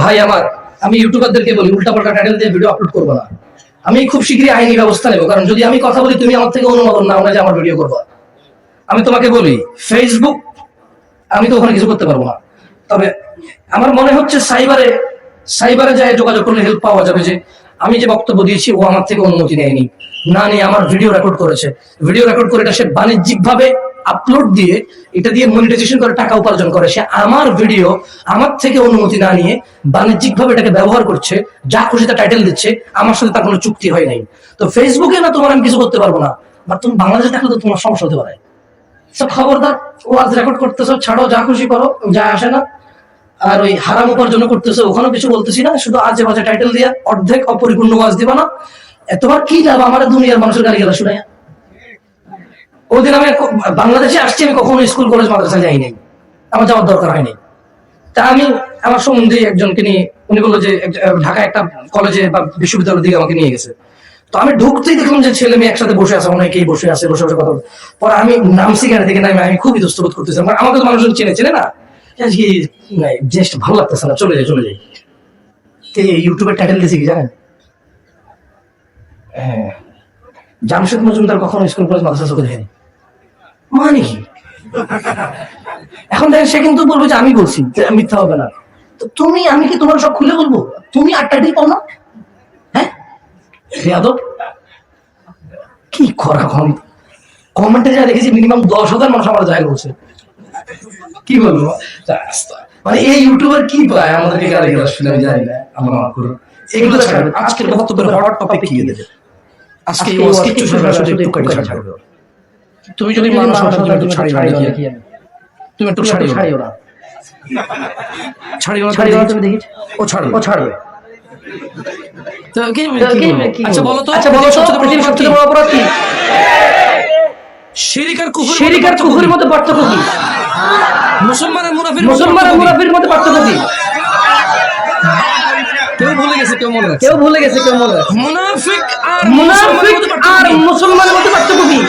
ভাই, আমার, আমি ইউটিউবারদেরকে বলি উল্টাপাল্টা টাইটেল দিয়ে ভিডিও আপলোড করব না। আমি খুব শীঘ্রই আইনি ব্যবস্থা নেব, কারণ যদি আমি কথা বলি, তুমি আমার থেকে অনুমোদন নাও না যে আমার ভিডিও করব। আমি তোমাকে বলি ফেসবুক আমি তো ওখানে কিছু করতে পারব না। তবে আমার মনে হচ্ছে সাইবারে সাইবারে যায় যোগাযোগ করলে হেল্প পাওয়া যাবে যে, আমি যে বক্তব্য দিয়েছি, ও আমার থেকে অনুমতি নেয়নি। না নিয়ে আমার ভিডিও রেকর্ড করেছে। ভিডিও রেকর্ড করে এটা সে বাণিজ্যিক ভাবে আপলোড দিয়ে এটা দিয়ে মনিটাইজেশন করে টাকা উপার্জন করে। সে আমার ভিডিও আমার থেকে অনুমতি না নিয়ে বাণিজ্যিক ভাবে এটাকে ব্যবহার করছে, যা খুশি তা টাইটেল দিচ্ছে, আমার সাথে তার কোনো চুক্তি হয় নাই। তো ফেসবুকে না তোমার আমি কিছু করতে পারব না। বা তুমি বাংলাদেশে থাকলে তো তোমার সমস্যা হতে পারে। সব খবরদার ওয়াজ রেকর্ড করতেছো, ছাড়ো, যা খুশি করো, যা আসে না। আর ওই হারাম উপার্জন করতেছো, ওখানেও কিছু বলতেছি না। শুধু আজে বাজে টাইটেল দিয়া অর্ধেক অপরিপূর্ণ ওয়াজ দিবা না। তোমার কি লাভ আমার দুনিয়ার মানুষের গালি গেলা শুনে ওদিন আমি বাংলাদেশে আসছি, আমি কখনো স্কুল, কলেজ, মাদ্রাসা যাই নাই। আমার যাওয়ার দরকার হয়নি তা আমি আমার সম্বন্ধে একজনকে নিয়ে, উনি বলল যে ঢাকা একটা কলেজে বা বিশ্ববিদ্যালয়ের দিকে আমাকে নিয়ে গেছে। তো আমি ঢুকতেই দেখলাম যে ছেলে মেয়ে একসাথে বসে আছে, অনেকেই বসে আছে, বসে বসে কথা। পরে আমি নামছি গাড়ি থেকে নামে, আমি খুবই দুস্থ বোধ করতেছিলাম কারণ আমাকে তো মানুষজন চেনে চেনে না? জিনিসটা ভালো লাগতেছে না, চলে যাই চলে যাই। ইউটিউবের টাইটেল দিয়েছে কি জানেন? হ্যাঁ। জামশেদ মজুমদার কখনো স্কুল, কলেজ, মাদ্রাসা চোখে দেখেনি? মানে কি? এখন দেখেন সে কিন্তু বলব যে আমি বলছি যে মিথ্যা হবে না। তো তুমি আমি কি তোমার সব খুলে বলব? তুমি আটটা ঠিক পাও না? হ্যাঁ? যাদব কি করা কম? কমেন্টে যা দেখেছি মিনিমাম দশ হাজার মানুষ আমার জায়গা বলছে কি বলব? মানে এই ইউটিউবার কি পায় আমাদেরকে গালি গালাজ শুনে আমি জানি না আমার মাফ করো এগুলো ছাড়বে আজকের বক্তব্যের হট টপিক কি? দেবে আজকে ওয়াজ কিচ্ছু একটু কাটি ছাড়বে। তুমি যদি মানুষ তুমি একটু ছাড়ি না। তুমি একটু ছাড়িও না। ছাড়িও না। ছাড়িও না তুমি দেখি। ও ছাড়বে। ও ছাড়বে। আচ্ছা বলো তো। আচ্ছা বলো বড় পৃথিবীর সবচেয়ে বড় অপরাধ কি? শিরিক আর কুফর শিরিক আর কুফরের মধ্যে পার্থক্য কি? মুসলমান আর মুনাফির মুসলমান আর মুনাফির মধ্যে পার্থক্য কি? কেউ ভুলে গেছে কেউ মনে কেউ ভুলে গেছে কেউ মনে মুনাফিক আর মুনাফিক আর মুসলমানের মধ্যে পার্থক্য কি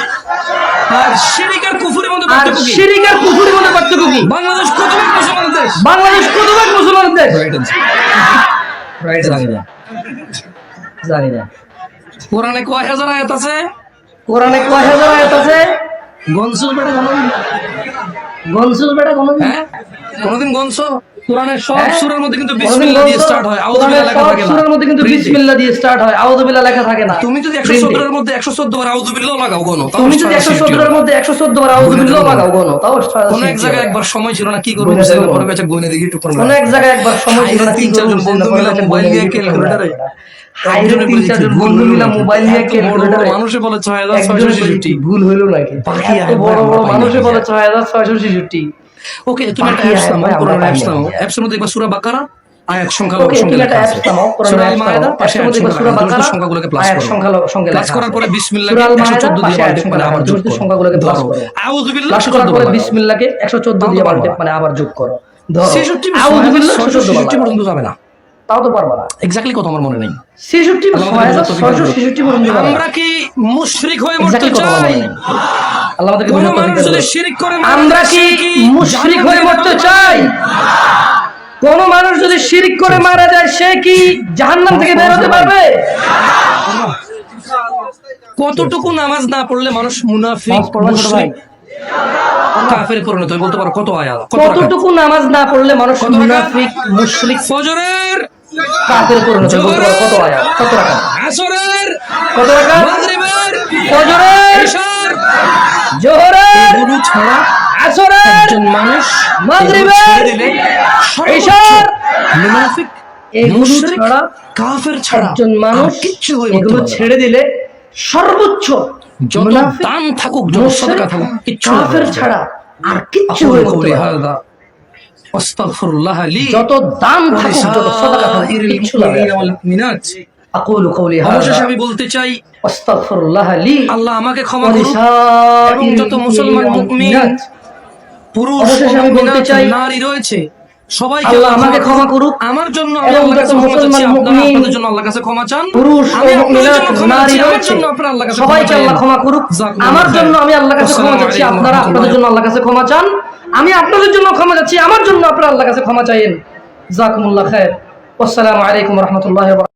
আর শিরিক আর কুফরের মধ্যে আর পার্থক্য কি? শিরিক আর কুফরের মধ্যে পার্থক্য কি? বাংলাদেশ কত বড় মুসলমানের দেশ। বাংলাদেশ কত ভাগ মুসলমানের দেশ রাইট জানি না। জানি না। কোরআনে কয় হাজার আয়াত আছে? কোরআনে কয় হাজার আয়াত আছে? গনসুল বেটা কোনদিন? গনসুল বেটা কোনদিন? কোনদিন গনস কোরআনের সব হ্যাঁ? সূরার মধ্যে কিন্তু বিসমিল্লাহ দিয়ে স্টার্ট হয় আউযু লেখা থাকে না। সূরার মধ্যে কিন্তু বিসমিল্লাহ দিয়ে স্টার্ট হয় আউযু লেখা থাকে না। তুমি যদি একশো Print মধ্যে একশো চোদ্দ বার আউযু লাগাও গনো তুমি যদি সারা একশো সৃষ্টি সত্তরের হবে। মধ্যে একশো চোদ্দ বার আউযু লাগাও গনো তাও কোন এক জায়গায় একবার সময় ছিল না কি করব? বুঝতে পরে কাছে গুনে দেখি একটু কোন এক জায়গায় একবার সময় ছিল না তিন চারজন বন্ধু মিলে মোবাইল দিতে ক্যালকুলেটারে তিন চারজন বন্ধু মিলে মোবাইল নিয়ে ক্যালকুলেটারে মানুষে বলে ছয় হাজার একজন ছয়শো ছেষট্টি। ভুল হইল নাকি? বাকি আর বড় বড় মানুষে বলে ছয় হাজার ছয়শো ছেষট্টি। ওকে তুমি একটা অ্যাপস নাও কোরআন অ্যাপস না। নাও। অ্যাপসের মধ্যে একবার সূরা বাকারা আয়াত সংখ্যা সংখ্যা তুমি লেখা আছে। অ্যাপস নাও কোরআন সূরা আল মায়েদা পাশে আয়াত সূরা সংখ্যা বাকারা সংখ্যাগুলোকে প্লাস আয়াত করো। সংখ্যা সঙ্গে প্লাস করার পরে বিসমিল্লাহ সূরা আল মায়েদা 114 দিয়ে পাশে আয়াত আবার যোগ করো। সংখ্যাগুলোকে প্লাস করো। আউযু বিল্লাহ প্লাস করার পরে বিসমিল্লাহকে একশো চোদ্দ দিয়ে পারবা। মাল্টি মানে আবার যোগ করো। ধরো। 66 আউযু বিল্লাহ 666 666 পর্যন্ত যাবে না। তাও তো পারবা না। এক্স্যাক্টলি কত আমার মনে নেই। ছেষট্টি আল্লাহ ছয় হাজার আমাদের ছয়শো ছেষট্টি পর্যন্ত আমরা কি মুশরিক হয়ে মরতে চাই? মনে। আল্লাহ আমাদেরকে কোন মানুষ যদি শিরিক করে মারা আমরা যায়, কি সে কি মুশরিক হয়ে মরতে চাই? কোন মানুষ যদি শিরিক করে মারা যায় সে কি জাহান্নাম থেকে বের হতে পারবে? কতটুকু নামাজ না পড়লে মানুষ মুনাফিক? মুশরিক? কাফের পরিণত বলতে পারো কত আয়াত কতটুকু নামাজ না পড়লে মানুষ মুনাফিক মুশরিক? ফজরের। কাফের পরিণত বলতে পারো কত আয়াত কত আসরের। কত মাগরিবের। ফজরের। এশার জোহরের গুরু ছাড়া আসরের একজন মানুষ মাগরিবের এশার মুনাফিক এই গুরু ছাড়া কাফের ছাড়া একজন মানুষ কিচ্ছু হয়ে এগুলো ছেড়ে দিলে সর্বোচ্চ যত দান থাকুক যত সদকা থাকুক কিচ্ছু কাফের ছাড়া আর কিচ্ছু হয়ে উঠতে যত দান থাকুক যত সদকা থাকুক কিচ্ছু লাগে আকুলু কওলি অবশেষে আমি বলতে চাই আস্তাগফিরুল্লাহ লি আল্লাহ আমাকে ক্ষমা ওয়ালিসাইরিল এবং যত মুসলমান মুমিন পুরুষ আমি বলতে চাই, নারী রয়েছে সবাইকে আল্লাহ আল্লাহ আমাকে ক্ষমা করুক আমার জন্য আমি মুসলমান মুমিন, জন্য আল্লাহর কাছে ক্ষমা চান পুরুষ ও আমি আপনাদের মুমিনাত জন্য ক্ষমা নারী চাচ্ছি, আমার রয়েছে। জন্য আপনারা সবাইকে আল্লাহ ক্ষমা করুক আমার জন্য আমি আল্লাহর কাছে ক্ষমা চাচ্ছি আপনারা আপনাদের জন্য আল্লাহর কাছে ক্ষমা চান আমি আপনাদের জন্য ক্ষমা চাচ্ছি আমার জন্য আপনারা আল্লাহর কাছে ক্ষমা চাইেন জাকুমুল্লাহ খায়ের আসসালামু আলাইকুম রহমতুল্লাহ